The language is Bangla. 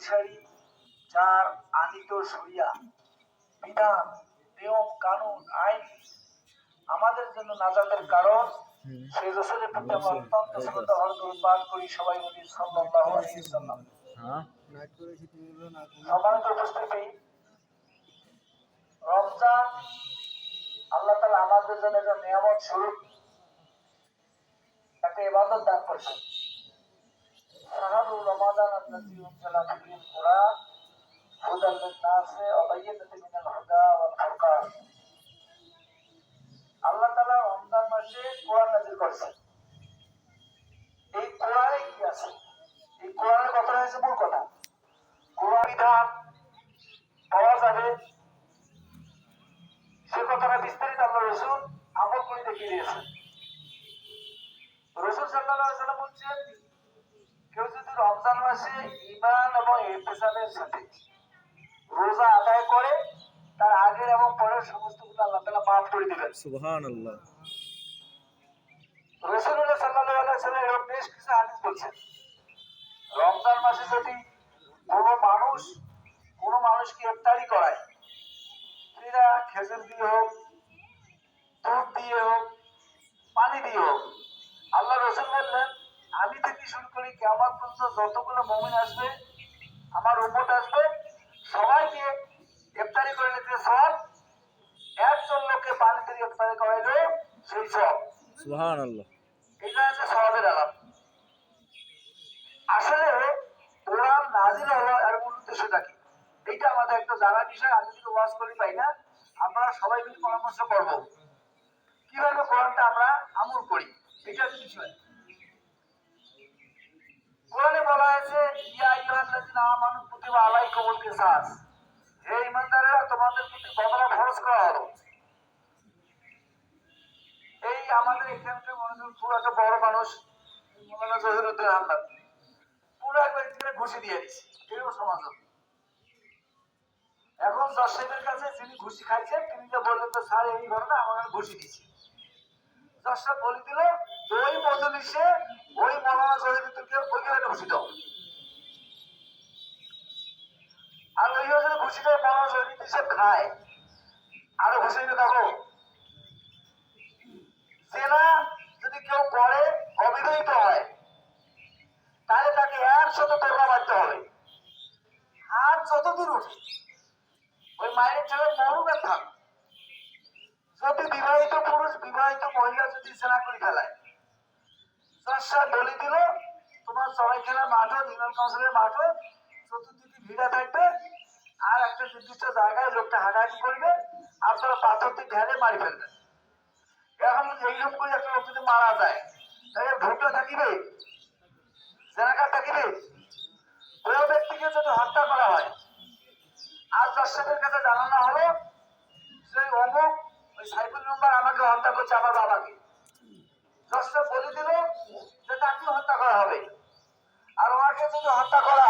শক্তিশালী যার আনিত সরিয়া বিধান নিয়ম কানুন আইন আমাদের জন্য নাজাতের কারণ সেই রসুলের প্রতি আমরা অত্যন্ত শ্রদ্ধা ভরপুর পাঠ করি সবাই বলি সাল্লাল্লাহু আলাইহি ওয়াসাল্লাম। হ্যাঁ। সম্মানিত উপস্থিতি রমজান আল্লাহ তালা আমাদের জন্য একটা নিয়ামত স্বরূপ একটা ইবাদত দান করছেন। শাহরুর রমাদান الذي أنزل فيه القرآن هدى للناس وبينة من الهدى والفرقان আল্লাহ তাআলা রমজান মাসে কোরআন নাযিল করেছেন এই কোরআনে কি আছে এই কোরআনের কথা হয়েছে মূল কথা কোরআন বিধান পাওয়া যাবে সে কথাটা বিস্তারিত আল্লাহ রসুল আমল করে দেখিয়ে দিয়েছেন রসুল সাল্লাহ সাল্লাম বলছেন কেউ যদি রমজান মাসে ইমান এবং এহতেসাবের সাথে রোজা আদায় করে তার আগের এবং পরের সমস্তগুলো আল্লাহ তালা মাফ করে দিবেন। সুবহান আল্লাহ রসুল্লাহ সাল্লাহ সাল্লাম এরকম বেশ কিছু হাদিস বলছেন। রমজান মাসে যদি কোনো মানুষ কোনো মানুষকে ইফতারি করায় সেটা খেজুর দিয়ে হোক দুধ দিয়ে হোক পানি দিয়ে হোক আল্লাহ রসুল বললেন আমি থেকে শুরু করি কেমন পর্যন্ত যতগুলো মমিন আসবে আমার উম্মত আসবে সবাইকে ইফতারি করে নিতে সব একজন লোককে পানি দিয়ে ইফতারি করাইলে সেই সব। সুবহান আল্লাহ এটা হচ্ছে সমাজের আলাপ। আসলে কোরআন নাজিল হলো এর মূল উদ্দেশ্যটা কি? এইটা আমাদের একটা জানার বিষয় আমি যদি ওয়াজ করি পাই না আমরা সবাই মিলে পরামর্শ করব। কীভাবে কোরআনটা আমরা আমল করি? এটা বিষয়। কিসাস হে ঈমানদারেরা তোমাদের প্রতি বদলা ফরজ করা হলো এই আমাদের এখানকার মানুষ পুরো একটা বড় মানুষ, মৌলানা জহিরুদ্দিন আহমদ। পুরো একবার এখানে ঘুষি দিয়ে দিচ্ছে এরকম সমাজ। এখন দর্শকের কাছে যিনি ঘুষি খাইছেন, তিনি যে বললেন তো স্যার, এই ঘটনা আমাকে ঘুষি দিচ্ছে দর্শক বলে দিল, ওই মজলিসে ওই মৌলানা জহিরুদ্দিনকে ওইখানে ঘুষি দাও আর ওই যদি ঘুষিটা মৌলানা খায় আরও ঘুষি দিতে থাকো জেনা যদি কেউ করে, অবিবাহিত হয়, তাহলে তাকে একশত তোরবা মারতে হবে। আর যতদূর উঠে, ওই মায়ের ছেলে মরুক আর থাক। যদি বিবাহিত পুরুষ, বিবাহিত মহিলা যদি জেনা করে ফেলায় দশটা বলি দিল, তোমার সবাই খেলার মাঠও ইউনিয়ন কাউন্সিলের মাঠও চতুর্দিকে ভিড়া থাকবে। আর একটা নির্দিষ্ট জায়গায় লোকটা হাঁটাহাঁটি করবে, আর তোরা পাথর দিয়ে ঢেলে মারি ফেলবে। এখন এইরকম করে একটা লোক যদি মারা যায়, তাহলে ভোটটা থাকিবে? জেনাকার থাকিবে? ওই ব্যক্তিকে যদি হত্যা করা হয়, আর দর্শকের কাছে জানানো হলো যে অমুক, ওই সাইফুল নম্বর আমাকে হত্যা করছে আমার বাবাকে। দর্শক বলে দিল যে তাকে হত্যা করা হবে। আর ওনাকে যদি হত্যা করা